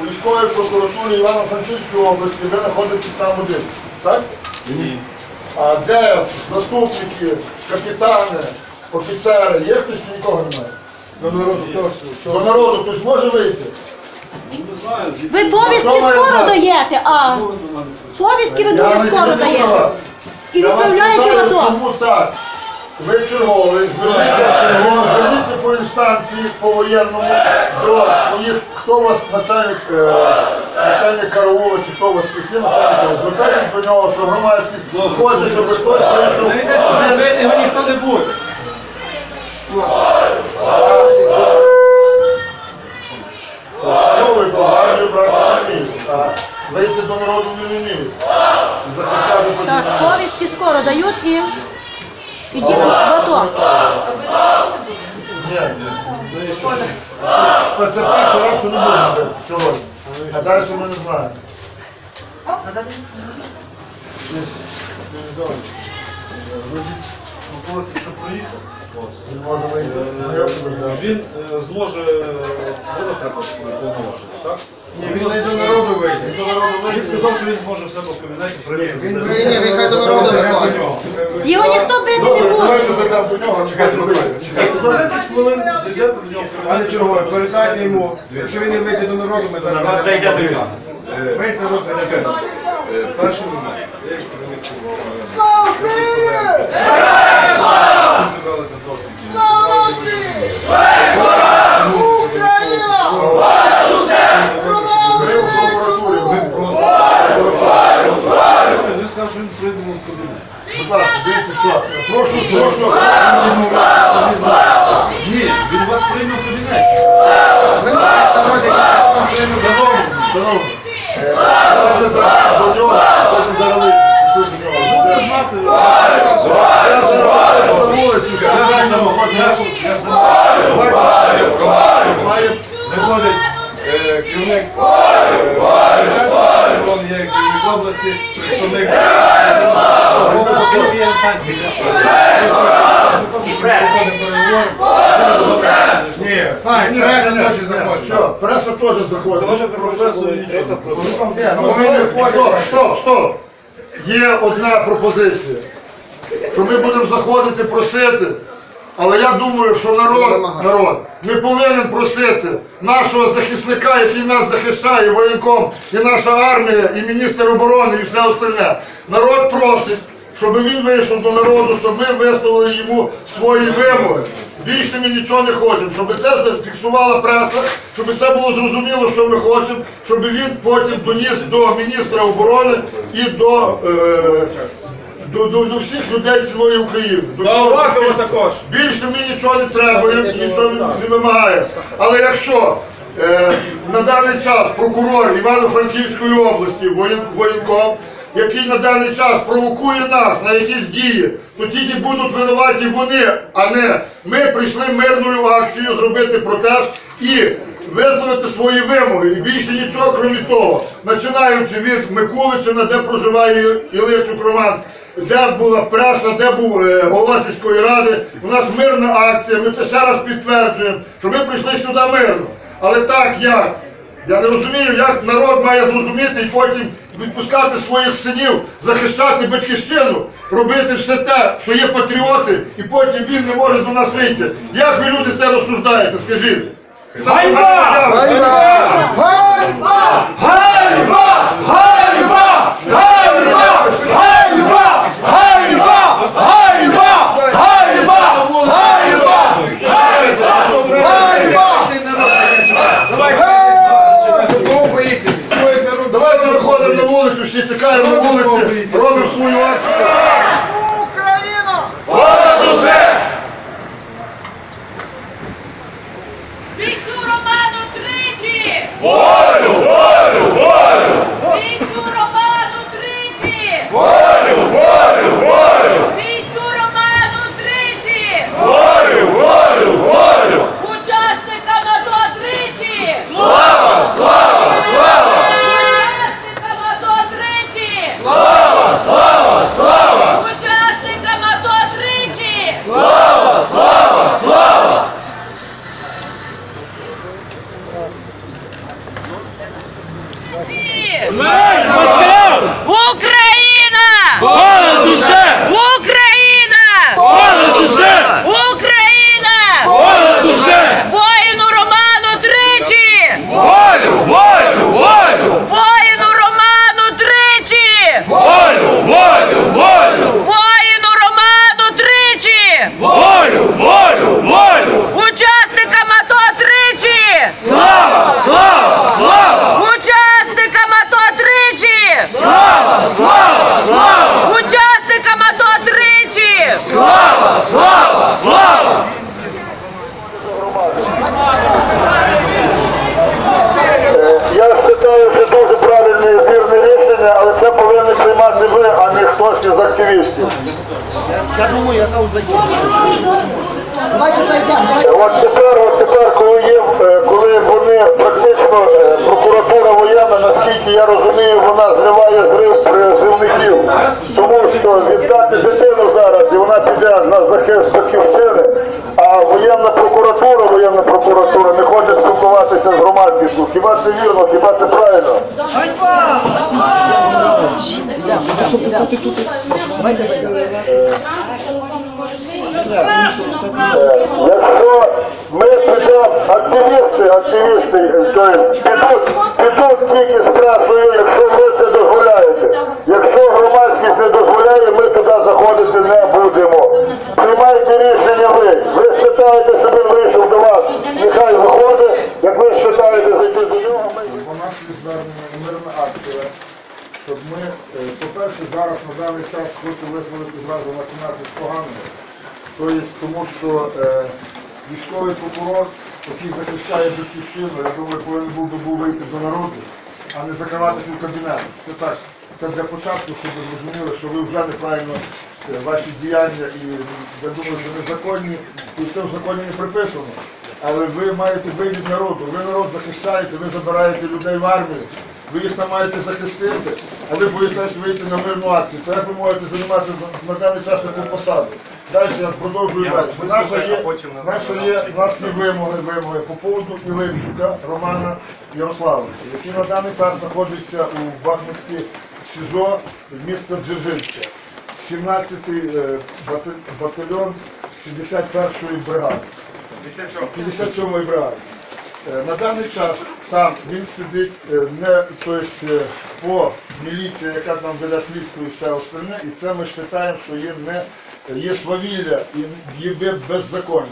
у військовій прокуратурі Івано-Франківської області ви знаходитесь сам один. Так? Ні. А де заступники, капітани, офіцери? Є хтось нікого немає? До народу, До народу хтось може вийти? Ну, не знаю, звідки. Ви повістки Хто має скоро знати? даєте, а повістки ви Я дуже не скоро кажу даєте. вас. І Я вас відправляєте в АТО. Чому так? Ви черговий, зверніться, зверніться по інстанції по воєнному до своїх, хто у вас начальник, е, начальник караула чи хто у вас спеці, начальник. Звертайтесь до нього, що громадськість хоче, щоб хтось прийшов. Бити його ніхто не буде. Новий до армію брати не вміють, а вийти до народу не вміють. Захищати Так, повістки скоро дають і ідіть в АТО. Ні, ні. Специфікацію раз не буде сьогодні. А далі ми не знаємо. Що приїхав? Він може вийти. Ну, я подождав. Він е, зможе винахрапати повноваження, так? Ні, він не до народу вийде. Він сказав, що він зможе в себе в кабінеті прийняти. Він ні, він хай до народу виходить. Його ніхто давайте зайдемо до нього, чекайте, вийде. За 10 хвилин зайдете до нього Пане чергове, передайте йому, якщо він не вийде до народу, ми зараз... Зайде до нього. Весь народ зайде. Перший момент. Е, просто. Він сказав, що він прийде в кабінет. Дивіться, що. Прошу, прошу. Ні, він вас прийме в. Шановні, шановні. е, нього, потім зараз вийдемо. Пішли до нього. Буде знати. Я виходжу на вулицю, всі Я ж разом сам- виходять я на ж- ж сам- Має Заходить е, керівник е, він є керівник області, представник Знай, преса теж заходить. Все, преса теж заходить. Може, професор нічого не Ні, ну, Стоп, стоп, стоп. Є одна пропозиція, що ми будемо заходити просити, але я думаю, що народ, народ не повинен просити нашого захисника, який нас захищає, воєнком, і наша армія, і міністр оборони, і все остальне. Народ просить, щоб він вийшов до народу, щоб ми виставили йому свої вимоги. Більше ми нічого не хочемо, щоб це зафіксувала преса, щоб це було зрозуміло, що ми хочемо, щоб він потім доніс до міністра оборони і до, е, до, до, до всіх людей цілої України. До всього суспільства. також. Більше ми нічого не треба, нічого не вимагаємо. Але якщо е, на даний час прокурор Івано-Франківської області, воєн, воєнком, який на даний час провокує нас на якісь дії, то тільки будуть винуваті вони, а не ми прийшли мирною акцією зробити протест і висловити свої вимоги. І більше нічого, крім того, починаючи від Микуличина, де проживає Ілирчук Роман, де була преса, де був е, голова сільської ради. У нас мирна акція, ми це ще раз підтверджуємо, що ми прийшли сюди мирно. Але так як? Я не розумію, як народ має зрозуміти і потім відпускати своїх синів, захищати батьківщину, робити все те, що є патріоти, і потім він не може до нас вийти. Як ви люди це розсуждаєте? Скажіть? гайба! Гайба! Кого боїться? Стоїть народ. Давайте виходимо на вулицю, всі чекаємо на вулиці, робимо свою акцію. Бійцю Роману тричі! Волю! Волю! Волю! Бійцю Роману тричі! Волю! Волю! Волю! Бійцю Роману тричі! Волю! Волю! Волю! Учасникам АТО тричі! Слава! Слава! Слава! Учасникам АТо тричі! Слава! Слава! Слава! Всі! Смерть москалям! Україна! Понад усе! Україна! Понад усе! Україна! Понад усе! Воїну Роману тричі! Волю! Волю! Волю! Воїну Роману тричі! Волю! Волю! Волю! Воїну Роману тричі! Волю! Волю! Волю! Учасникам АТО тричі! Слава! Слава! Слава! Учасникам АТО тричі! Слава! Слава! Слава! Учасникам АТО тричі! Слава! Слава! Слава! Я вважаю, що дуже правильне і вірне рішення, але це повинні приймати ви, а не хтось. Я думаю, я там зайду. Давайте зайдемо. Е, От тепер, от тепер, коли є, е, коли вони практично е, прокуратура воєнна, наскільки я розумію, вона зриває зрив призивників. Тому що віддати дитину зараз, і вона піде на захист батьківщини, а воєнна прокуратура, воєнна прокуратура не хоче спілкуватися з громадськістю. Хіба це вірно, хіба це правильно? Якщо ми підемо, активісти, активісти, підуть, тільки з пресою, якщо ви це дозволяєте. Якщо громадськість не дозволяє, ми туди заходити не будемо. Приймайте рішення ви. Ви вважаєте, що вийшов до вас. Нехай виходить, як ви вважаєте зайти до нього. У нас є звернення мирна акція, щоб ми, е, по-перше, зараз на даний час хочу висловити зразу національність поганого. Тобто, тому що е, військовий прокурор, який захищає батьківщину, я думаю, повинен був би був вийти до народу, а не закриватися в кабінет. Це так. Це для початку, щоб ви зрозуміли, що ви вже неправильно е, ваші діяння і я думаю, що незаконні, і це в законі не приписано. Але ви маєте вийти народу, ви народ захищаєте, ви забираєте людей в армію, ви їх там маєте захистити, а ви боїтесь вийти на мирну акцію. То як ви можете займатися на, даний час таку посаду? Далі я продовжую далі. Наша є, наша є, є вимоги, вимоги по поводу Ілимчука Романа Ярославовича, який на даний час знаходиться у Бахмутській СІЗО міста Дзержинське. 17-й е, батальйон 61-ї бригади. 57-ї. Е, На даний час там він сидить е, не тобто, е, по міліції, яка там веде слідство і все остальне, і це ми вважаємо, що є не є свавілля і є беззаконня.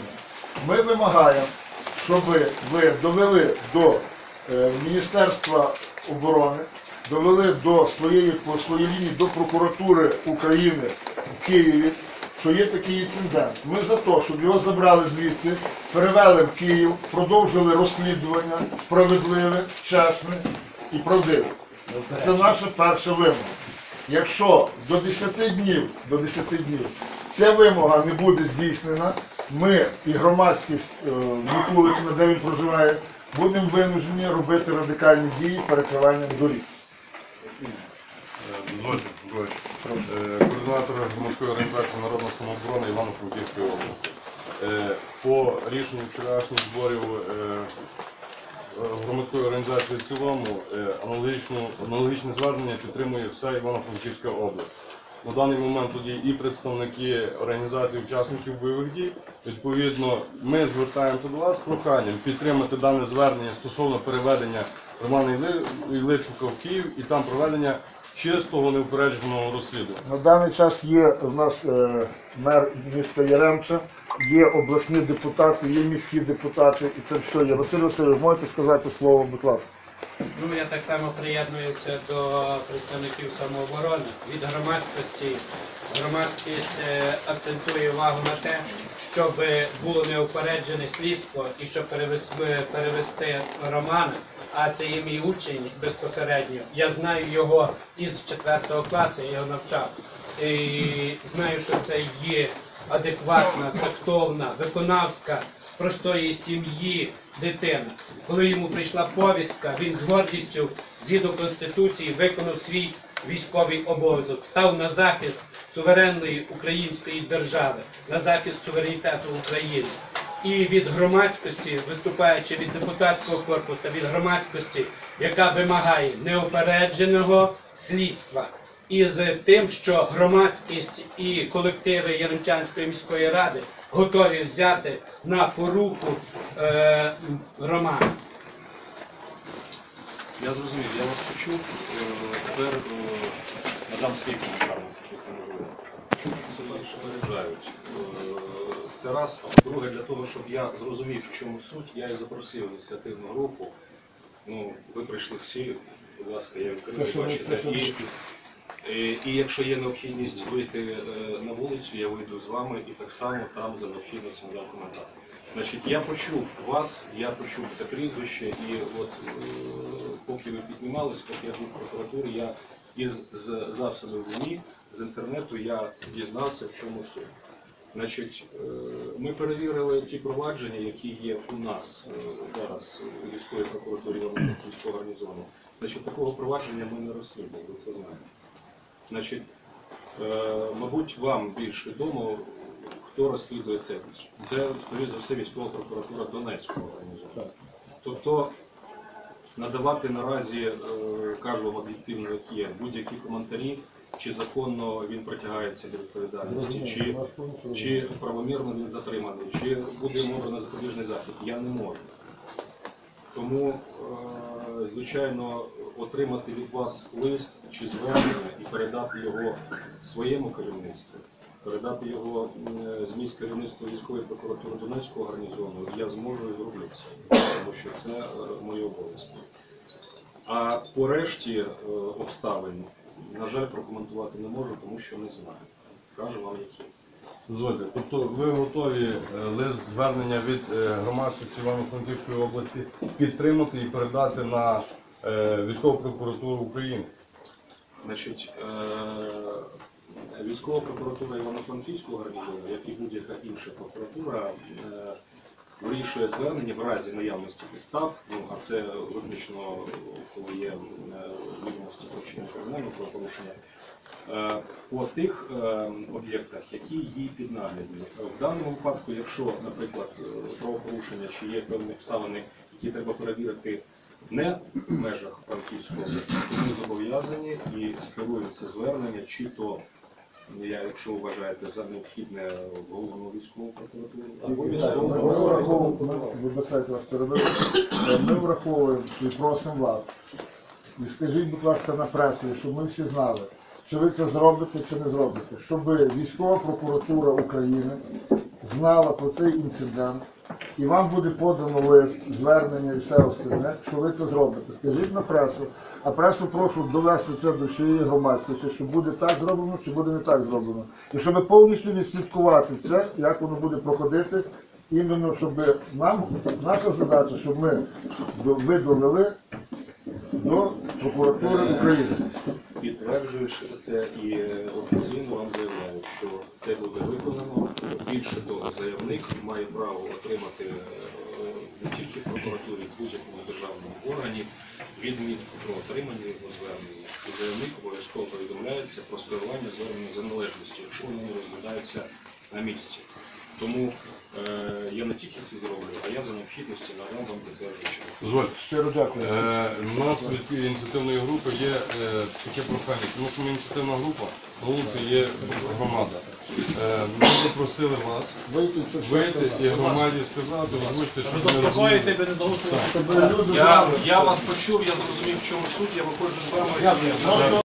Ми вимагаємо, щоб ви довели до Міністерства оборони, довели до своєї по своїй лінії до прокуратури України в Києві, що є такий інцидент. Ми за те, щоб його забрали звідти, перевели в Київ, продовжили розслідування справедливе, чесне і правдиве. Це наша перша вимога. Якщо до 10 днів, до 10 днів ця вимога не буде здійснена, ми і громадськість е, Микуличина, де він проживає, будемо винужені робити радикальні дії перекриванням доріг. Дозвольте, Миколаївич. Е, координатор громадської організації Народна самооборона Івано-Франківської області. Е, По рішенню вчорашніх зборів е, громадської організації в цілому аналогічне звернення підтримує вся Івано-Франківська область. На даний момент є і представники організації учасників бойових дій. Відповідно, ми звертаємося до вас з проханням підтримати дане звернення стосовно переведення Романа Ілличука в Київ і там проведення чистого неупередженого розслідування. На даний час є у нас е, мер міста Яремча, є обласні депутати, є міські депутати, і це все є. Василь Васильович, можете сказати слово, будь ласка. Ну, я так само приєднуюся до представників самооборони. Від громадськості громадськість е, акцентує увагу на те, щоб було неупереджене слідство і щоб перевести, перевести Романа, а це є мій учень безпосередньо. Я знаю його із 4 класу, я його навчав. І знаю, що це є адекватна, тактовна, виконавська з простої сім'ї дитина. Коли йому прийшла повістка, він з гордістю, згідно Конституції, виконав свій військовий обов'язок, став на захист суверенної української держави, на захист суверенітету України. І від громадськості, виступаючи від депутатського корпусу, від громадськості, яка вимагає неупередженого слідства. І з тим, що громадськість і колективи Яремчанської міської ради готові взяти на поруку е, Романа. Я зрозумів, я вас почув. Е, Тепер е, надам свій коментар. якщо можливо. Це. Е, раз. А по-друге, для того, щоб я зрозумів, в чому суть, я і запросив ініціативну групу. Ну, ви прийшли всі, будь ласка, я це що ви- І, і, і якщо є необхідність вийти е, на вулицю, я вийду з вами і так само там за необхідність надам коментар. Значить, я почув вас, я почув це прізвище, і от е, поки ви піднімались, поки я був в прокуратурі, я із з засобів ЗМІ, з інтернету я дізнався, в чому суть. Значить, е, ми перевірили ті провадження, які є у нас е, зараз у військовій прокуратурі військового гарнізону. Значить, такого провадження ми не розслідували, ви це знаєте. Значить, е, мабуть, вам більш відомо, хто розслідує це. Це, скоріше за все, військова прокуратура Донецького організовану. Тобто надавати наразі, кажу вам об'єктивно, як є, будь-які коментарі, чи законно він притягається до відповідальності, чи, чи правомірно він затриманий, чи буде йому обрано запобіжний захід, я не можу. Тому, е, звичайно, отримати від вас лист чи звернення і передати його своєму керівництву, передати його м, зміст керівництва військової прокуратури Донецького гарнізону, я зможу і зроблю це, тому що це е, мої обов'язки. А по решті е, обставин, на жаль, прокоментувати не можу, тому що не знаю. Кажу вам які. Дозвольте, тобто ви готові е, лист звернення від е, громадськості Івано-Франківської області підтримати і передати на е, військову прокуратуру України? Значить, е, військова прокуратура Івано-Франківського гарнізону, як і будь-яка інша прокуратура, е, вирішує звернення в разі наявності підстав, ну а це виключно коли є е, відомості про вчинення кримінального правопорушення, е, по тих е, об'єктах, які їй піднаглядні. В даному випадку, якщо, наприклад, правопорушення чи є певні обставини, які треба перевірити не в межах Франківської області, то ми зобов'язані і скеруємо це звернення, чи то я, якщо вважаєте за необхідне головну військову прокуратуру, Ми враховуємо, вибачайте вас перебив. Ми враховуємо і просимо вас. І скажіть, будь ласка, на пресу, щоб ми всі знали, чи ви це зробите, чи не зробите, щоб військова прокуратура України знала про цей інцидент, і вам буде подано лист, звернення і все остальне, що ви це зробите. Скажіть на пресу, а пресу прошу довести це до всієї громадськості, що буде так зроблено, чи буде не так зроблено. І щоб повністю відслідкувати це, як воно буде проходити, іменно щоб нам, наша задача, щоб ми ви довели до прокуратури України. Підтверджуючи це і офіційно вам заявляю, що це буде виконано. Більше того, заявник має право отримати е, не тільки в прокуратурі, в будь-якому державному органі відмітку про отримання його звернення. І заявник обов'язково повідомляється про скерування звернення за належністю, якщо воно не розглядається на місці. Тому е, я не тільки це зроблю, а я за необхідності надам вам підтверджуючи. Дозвольте. Щиро дякую. Е, У нас від ініціативної групи є е, таке прохання, тому що ми ініціативна група, на вулиці є громада. Ми попросили вас Вийти це вийти і громаді сказати, озвучити, що ми Заспокоїте, розуміємо. Щоб люди Я, я вас почув, я зрозумів, в чому суть, я виходжу з вами.